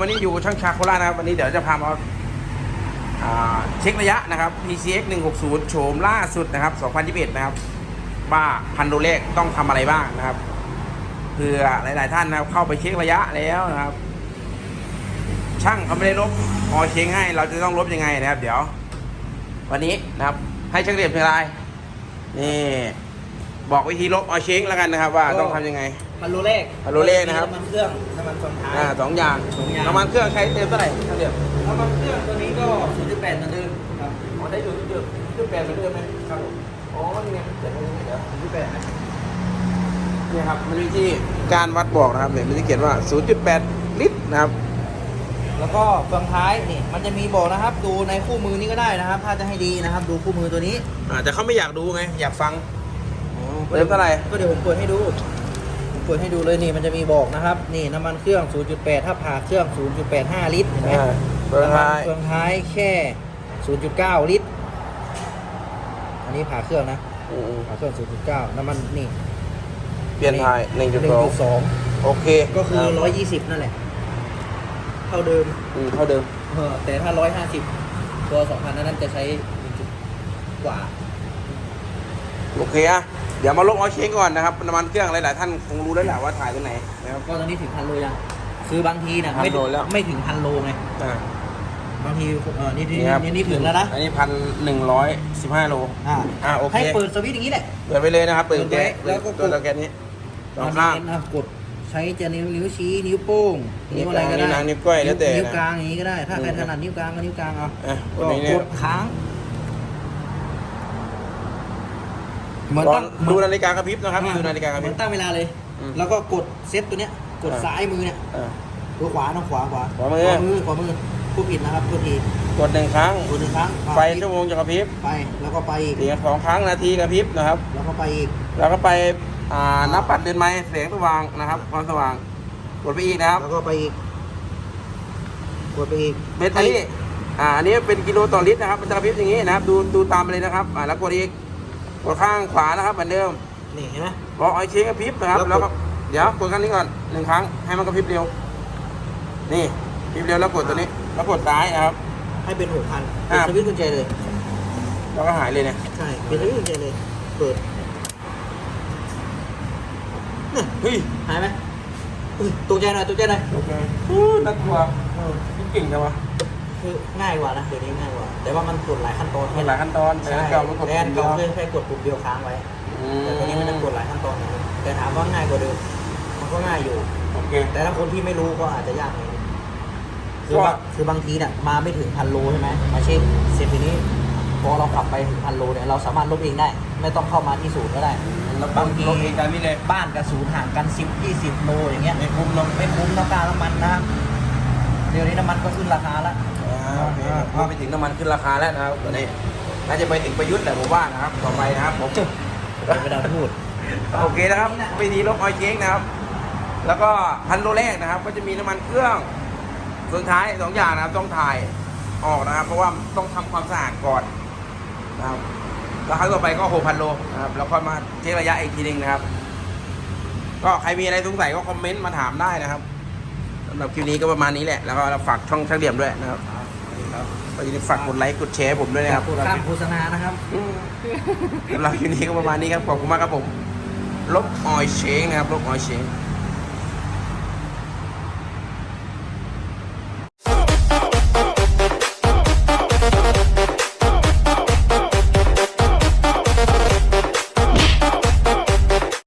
วันนี้อยู่ช่างชาโครานะครับ วันนี้เดี๋ยวจะพามาอ่าเช็คระยะนะครับ PCX 160 โฉมล่าสุดนะครับ 2021 นะครับ ว่าพันโดเลขต้องทำอะไรบ้างนะครับเพื่อหลาย ๆ ท่านนะครับ เข้าไปเช็คระยะแล้วนะครับ ช่างเขาไม่ได้ลบออเช็คให้เราจะต้องลบยังไงนะครับ เดี๋ยว วันนี้นะครับ ให้ช่างเรียบเชียงรายนี่ บอกวิธีลบออเช็คแล้วกันนะครับ ว่าต้องทำยังไง พันโลเลขพันโลเลขนะครับ น้ำมันเครื่องน้ำมันส่วนท้าย อ่าสองอย่างสองอย่าง น้ำมันเครื่องใช้เต็มเท่าไหร่ช่างเรียบน้ำมันเครื่องตัวนี้ก็0.8เหมือนเดิมครับอ๋อได้อยู่ที่เดิมที่แปดเหมือนเดิมไหมครับผมอ๋อนี่ไงเดี๋ยวนี้เดี๋ยว0.8นะนี่ครับมันมีที่การวัดบอกนะครับเนี่ยมันจะเขียนว่า 0.8 ลิตรนะครับ แล้วก็เฟืองท้ายนี่มันจะมีบอกนะครับ ดูในคู่มือนี้ก็ได้นะครับ ถ้าจะให้ดีนะครับ ดูคู่มือตัวนี้อ่าแต่เขาไม่อยากดูไง อยากฟัง เติมเท่าไหร่ก็เดี๋ยวผมเปิดให้ดูผมเปิดให้ดูเลยนี่มันจะมีบอกนะครับ นี่น้ำมันเครื่อง 0.8 ถ้าผ่าเครื่อง 0.85 ลิตรเห็นไหมอ่าเปิดน้ำมันท้ายเฟืองท้ายแค่ 0.9 ลิตร อันนี้ผ่าเครื่องนะอืมผ่าเครื่อง 0.9 น้ำมันนี่เปลี่ยนท้าย1.2 1.2 โอเคก็คือรับ120 นั่นแหละ เท่าเดิม อืมเท่าเดิม เออแต่ถ้า150ตัว2,000นั้นจะใช้1กว่า โอเคอะเดี๋ยวมาลบเอาเช็คก่อนนะครับน้ำมันเครื่องหลายๆท่านคงรู้แล้วแหละว่าถ่ายตรงไหนนะครับ ก็ตอนนี้ถึงพันโลยังคือบางทีเนี่ยพันไม่โลแล้ว ไม่ถึงพันโลไงอ่าบางทีเออนี่นี่ครับนี่นี่ถึงแล้วนะอันนี้พันหนึ่งร้อยสิบห้าโลอ่าอ่าโอเคให้เปิดสวิตช์อย่างนี้แหละ เปิดไปเลยนะครับเปิดเปิดแก๊สไว้แล้วก็กด ตัวตะแกรงนี้สองข้าง เน้นๆนะกดใช้จะนิ้วนิ้วชี้นิ้วโป้งนิ้นิ้ววอะไรก็กลางนิ้วได้นางนิ้วก้อยแล้วแต่นิ้วนะกลางอย่างนี้ก็ได้ ถ้าใครอืมถนัดนิ้วกลางก็นิ้วกลางเอาอะกก็ดนี้เนี่ย กดค้าง เหมือนลอตั้งงดูนาฬิกากระพริบนะครับอ่ดูนาฬิกากระพเหริมือบ นตั้งเวลาเลย อืมแล้วก็กดเซตตัวเนี้ย กดอ่า ซ้ายมือเนี่ยอ่าดูขวาน้องขวาขวาขวามือ ขวามือขวามือผู้ผิดนะครับผู้ทีกดหนึ่งครั้ง กดหนึ่งครั้งไฟชั่วโมงจะกระพริบไปแล้วก็ไปอีกเสียงสองครั้งนาทีกระพริบนะครับ แล้วก็ไปอีกแล้วก็ไปอ่านับปัดเดินไม้แสงสว่างนะครับความสว่างกดไปอีกนะครับแล้วก็ไปอีกกดไปอีกเบตเตอรี่อ่าอันนี้เป็นกิโลต่อลิตรนะครับมันจะกระพริบอย่างนี้นะครับ ดูดูตามไปเลยนะครับอ่าแล้วกดอีก กดข้างขวานะครับเหมือนเดิมนี่เห็นไหมบอกไอเช็คกระพริบนะครับ แล้แล้ววกก็ดเดี๋ยวกดครั้งนี้ก่อนหนึ่งครั้งให้มันกระพริบเร็ว นี่กระพริบเร็วแล้วกดตัวนี้ แล้วกดซ้ายนะครับ ให้เป็นหกพันอ่าเป็นสวิตช์กุญแจเลย แล้วก็หายเลยเนี่ยใช่เป็นสวิตช์กุญแจเลยเปิดเฮ้ยหายไหมอุ้ยตกใจหน่อยตกใจหน่อยโอเคอู้น่ากลัวเออนี่เก่งจังวะ คือง่ายกว่านะเดี๋ยวนี้ง่ายกว่า แต่ว่ามันกดหลายขั้นตอนมันหลายขั้นตอนแต่ใช่อันเก่ามันกดแต่อันเดียเก่าวแค่แค่กดปุ่มเดียวค้างไว้อืแต่ตัวนี้มันจะกดหลายขั้นตอนนะแต่ถามว่าง่ายกว่าเดิมมันก็ง่ายอยู่โอเคแต่ถ้าคนที่ไม่รู้ก็อาจจะยากหน่อยนึงคือว่าว่าคือบางทีเนี่ยมาไม่ถึงพันโลใช่ไหมมาเช็คเสร็จทีนี้พอเราขับไปถึงพันโลเนี่ยเราสามารถลบเองได้ ไม่ต้องเข้ามาที่ศูนย์ก็ได้แล้วบางทีลงเองตามนี้เลยบ้านกับศูนย์ห่างกัน10 20โลอย่างเงี้ยไม่คุ้มเนอะไม่คุ้มน้ำตาน้ำมันนะครับเดี๋ยวนี้น้ำมันก็ขึ้นราคาแล้วอ่าโอเค พอไปถึงน้ำมันขึ้นราคาแล้วนะครับตอนนี้น่าจะไปถึงประยุทธ์แหละผมว่านะครับ ต่อไปนะครับผมไม่ได้พูด โอเคนะครับวิธีลบออยเช็คนะครับ แล้วก็พันโลแรกนะครับ ก็จะมีน้ำมันเครื่องสุดท้ายสองอย่างนะครับต้องถ่ายออกนะครับ เพราะว่าต้องทำความสะอาดก่อนนะครับแล้วครั้งต่อไปก็หกพันโลนะครับ แล้วค่อยมาเช็คระยะอีกทีหนึงนะครับ ก็ใครมีอะไรสงสัยก็คอมเมนต์มาถามได้นะครับสำหรับคลิปนี้ก็ประมาณนี้แหละ แล้วก็ฝากช่องช่างเดี่ยมด้วยนะครับ ก็อย่าลืมฝากกดไลค์กดแชร์ผมด้วยนะครับข้ามโฆษณานะครับอืมสำหรับคลิปนี้ก็ประมาณนี้ครับขอบคุณมากครับผมลบออยเชงนะครับลบออยเชง